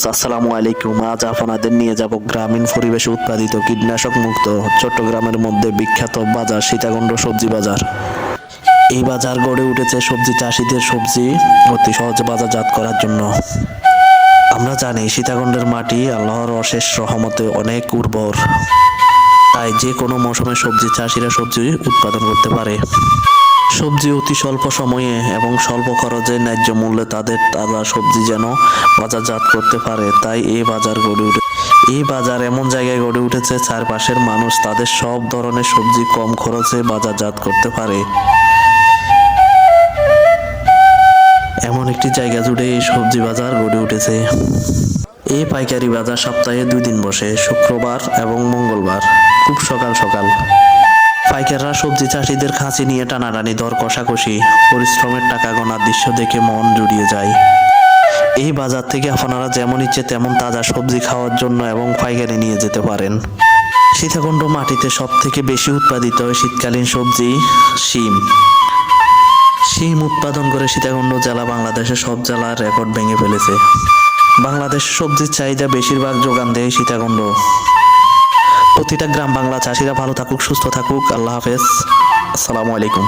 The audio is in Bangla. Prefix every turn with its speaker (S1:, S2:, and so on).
S1: ভিউয়ার্স আসসালামু আলাইকুম আজ আপনাদের নিয়ে যাব গ্রামীণ পরিবেশে উৎপাদিত কীটনাশক মুক্ত চট্টগ্রামের মধ্যে বিখ্যাত বাজার, সীতাকুণ্ড সবজি বাজার। এই বাজার গড়ে উঠেছে সবজি চাষিদের সবজি অতি সহজে বাজারজাত করার জন্য। আমরা জানি সীতাকুণ্ডের মাটি আল্লাহর অশেষ রহমতে অনেক উর্বর। তাই যে কোনো মৌসুমে সবজি চাষিরা সবজি উৎপাদন করতে পারে। সবজি অতি স্বল্প সময়ে এবং স্বল্প খরচে ন্যায্য মূল্যে তাদের তাজা সবজি যেন বাজারজাত করতে পারে, তাই এই বাজার গড়ে উঠে, এই বাজার এমন জায়গায় গড়ে উঠেছে চারপাশের মানুষ তাদের সব ধরনের সবজি কম খরচে বাজারজাত করতে পারে। এমন একটি জায়গা জুড়ে এই সবজি বাজার গড়ে উঠেছে। এই পাইকারি বাজার সপ্তাহে দুই দিন বসে, শুক্রবার এবং মঙ্গলবার, খুব সকাল সকাল। পাইকাররা সবজি চাষিদের খাঁচি নিয়ে টানাটানি, দর কষাকষি, পরিশ্রমের টাকা গোনার দৃশ্য দেখে মন জুড়িয়ে যায়। এই বাজার থেকে আপনারা যেমন ইচ্ছে তেমন তাজা সবজি খাওয়ার জন্য এবং পাইকারি নিয়ে যেতে পারেন। সীতাকুণ্ড মাটিতে সব থেকে বেশি উৎপাদিত হয় শীতকালীন সবজি শিম। শিম উৎপাদন করে সীতাকুণ্ড জেলা বাংলাদেশের সব জেলার রেকর্ড ভেঙে ফেলেছে। বাংলাদেশের সবজির চাহিদা বেশিরভাগ যোগান দেয় সীতাকুণ্ড। প্রতিটা গ্রাম বাংলা চাষিরা ভালো থাকুক সুস্থ থাকুক। আল্লাহ হাফেজ। আসসালামু আলাইকুম।